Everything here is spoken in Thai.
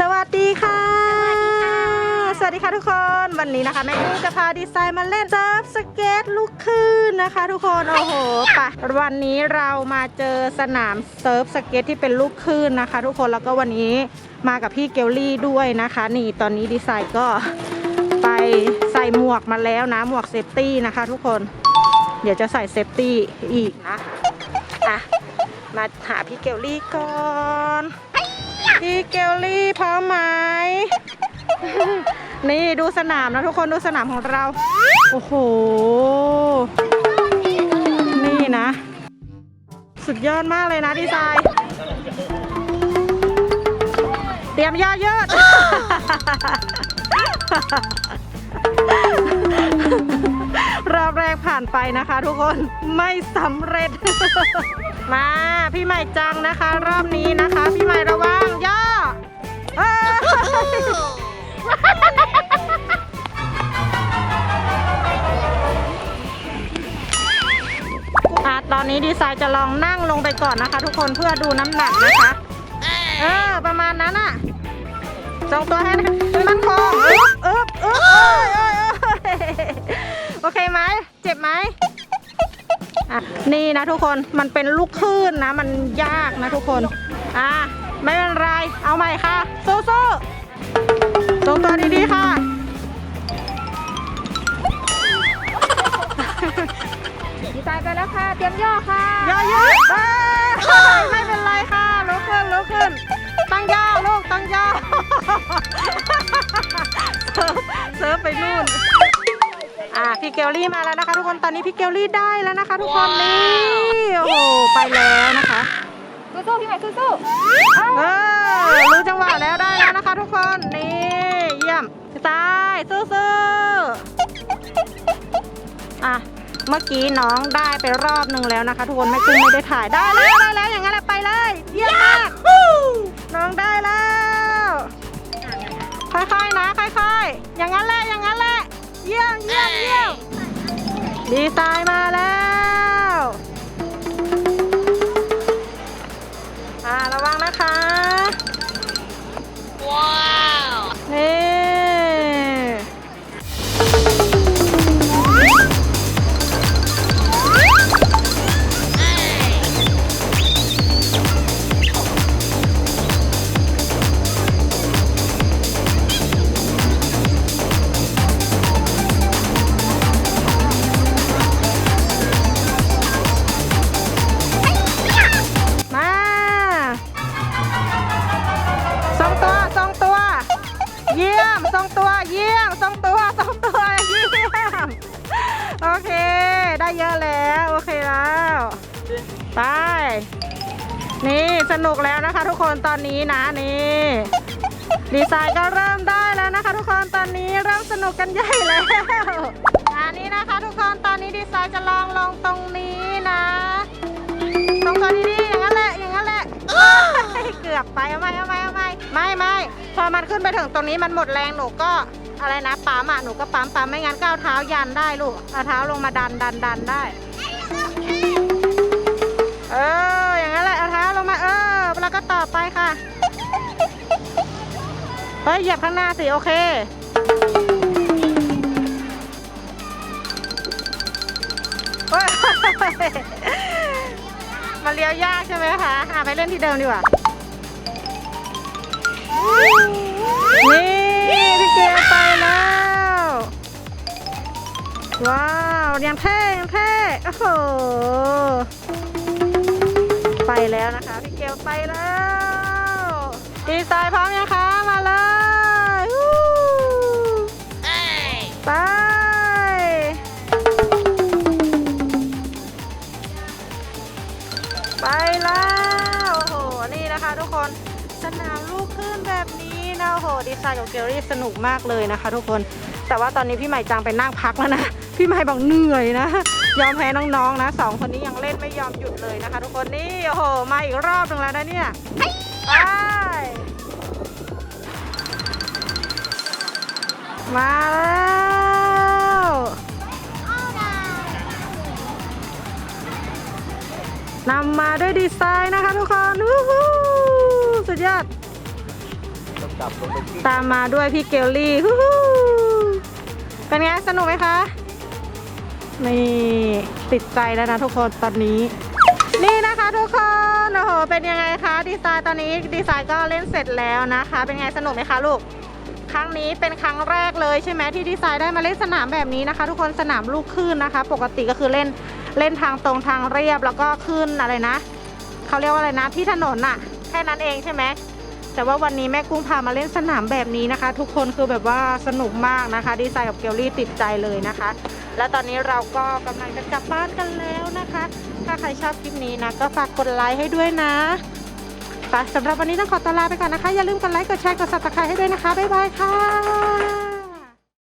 สวัสดีค่ะ สวัสดีค่ะทุกคนวันนี้นะคะแม่กุ้งจะพาดีไซน์มาเล่นเซิร์ฟสเก็ตลูกคลื่นนะคะ ทุกคนโอ้โหไปวันนี้เรามาเจอสนามเซิร์ฟสเก็ตที่เป็นลูกคลื่นนะคะ ทุกคนแล้วก็วันนี้มากับพี่เกลลี่ด้วยนะคะ นี่ตอนนี้ดีไซน์ก็ไปใส่หมวกมาแล้วนะหมวกเซฟตี้นะคะ ทุกคนเดี๋ยวจะใส่เซฟตี้อีกนะอะมาหาพี่เกลลี่ก่อน พี่เกลลี่พร้อมไหม นี่ดูสนามนะทุกคนดูสนามของเรา โอ้โห นี่นะ สุดยอดมากเลยนะดีไซน์เตรียมย่อยืดรอะ ผ่านไปนะคะ ทุกคนไม่สำเร็จ มาพี่ใหม่จังนะคะ รอบนี้นะคะ พี่ใหม่ระวังย่อเอ้ยอะตอนนี้ดีไซน์จะลองนั่งลงไปก่อนนะคะ ทุกคนเพื่อดูน้ำหนักนะคะ เออ ประมาณนั้นอะทรงตัวให้ โอเคไหมเจ็บไหมอะนี่นะทุกคนมันเป็นลูกคลื่นนะมันยากนะทุกคนอะไม่เป็นไรเอาใหม่ค่ะสู้สู้ๆทรงตัวดีๆค่ะ ดีไซน์ไปแล้วค่ะ เตรียมย่อค่ะย่อยืดเอ้ยไม่เป็นไรค่ะลุกขึ้นลุกขึ้น ตั้งย่อลูกตั้งย่อเซิร์ฟเซิร์ฟไปนู่น อะพี่เกลลี่มาแล้วนะคะ ทุกคนตอนนี้พี่เกลลี่ได้แล้วนะคะ ทุกคนนี่โอ้โหไปแล้วนะคะสู้ๆพี่ใหม่สู้เออรู้จังหวะแล้วได้แล้วนะคะ ทุกคนนี่เยี่ยมพี่ตายสู้ๆอะเมื่อกี้น้องได้ไปรอบหนึ่งแล้วนะคะ ทุกคนแม่กุ้งไม่ได้ถ่ายได้แล้วได้แล้วอย่างนั้นแหละไปเลยเยี่ยมมากน้องได้แล้วค่อยๆนะค่อยๆอย่างนั้นแหละอย่างนั้นแหละ เยี่ยมเยี่ยมเยี่ยมดีไซน์มา เยอะแล้ว โอเคแล้ว ไป นี่สนุกแล้วนะคะทุกคนตอนนี้นะนี่ ดีไซน์ก็เริ่มได้แล้วนะคะ ทุกคนตอนนี้เริ่มสนุกกันใหญ่แล้วอันนี้นะคะทุกคนตอนนี้ดีไซน์จะลองลงตรงนี้นะ ตรงตัวดีๆอย่างนั้นแหละอย่างนั้นแหละเอ้ยเกือบไปเอาไหมเอาไหมเอาไหมไม่ไม่พอมันขึ้นไปถึงตรงนี้มันหมดแรงหนูก็ อะไรนะปั๊มอะหนูก็ปั๊มปั๊มไม่งั้นก็เอาเท้ายันได้ลูกเอาเท้าลงมาดันดันดันได้ เอออย่างนั้นแหละเอาเท้าลงมาเออแล้วก็ต่อไปค่ะเฮ้ยเหยียบข้างหน้าสิโอเคมาเลี้ยวยากใช่ไหมคะอะไปเล่นที่เดิมดีกว่า ว้าวยังเท่ยังเท่โอ้โหไปแล้วนะคะพี่เกลไปแล้วดีไซน์พร้อมยังคะมาเลยวู้ไปไปแล้วโอ้โหนี่นะคะทุกคนสนามลูกคลื่นแบบนี้นะโอ้โหดีไซน์กับเกลลี่สนุกมากเลยนะคะ ทุกคนแต่ว่าตอนนี้พี่ใหม่จังไปนั่งพักแล้วนะ พี่ใหม่บอกเหนื่อยนะ ยอมแพ้น้องๆนะสองคนนี้ยังเล่นไม่ยอมหยุดเลยนะคะ ทุกคนนี่โอ้โหมาอีกรอบหนึ่งแล้วนะเนี่ยไปมาแล้วนำมาด้วยดีไซน์นะคะทุกคนวู้ฮู้สุดยอดตามมาด้วยพี่เกลลี่ฮู้ฮู้เป็นไง สนุกไหมคะ นี่ติดใจแล้วนะทุกคนตอนนี้ นี่นะคะทุกคนโอ้โหเป็นยังไงคะดีไซน์ตอนนี้ดีไซน์ก็เล่นเสร็จแล้วนะคะ เป็นไงสนุกไหมคะลูกครั้งนี้เป็นครั้งแรกเลยใช่ไหมที่ดีไซน์ได้มาเล่นสนามแบบนี้นะคะ ทุกคนสนามลูกคลื่นนะคะ ปกติก็คือเล่นเล่นทางตรงทางเรียบแล้วก็ขึ้นอะไรนะเขาเรียกว่าอะไรนะที่ถนนน่ะแค่นั้นเองใช่ไหม แต่ว่าวันนี้แม่กุ้งพามาเล่นสนามแบบนี้นะคะ ทุกคนคือแบบว่าสนุกมากนะคะ ดีไซน์กับเกลลี่ติดใจเลยนะคะ และตอนนี้เราก็กำลังจะกลับบ้านกันแล้วนะคะ ถ้าใครชอบคลิปนี้นะก็ฝากกดไลค์ให้ด้วยนะสำหรับวันนี้ต้องขอตัวลาไปก่อนนะคะ อย่าลืมกดไลค์กดแชร์กดซับสไครต์ให้ด้วยนะคะบ๊ายบายค่ะ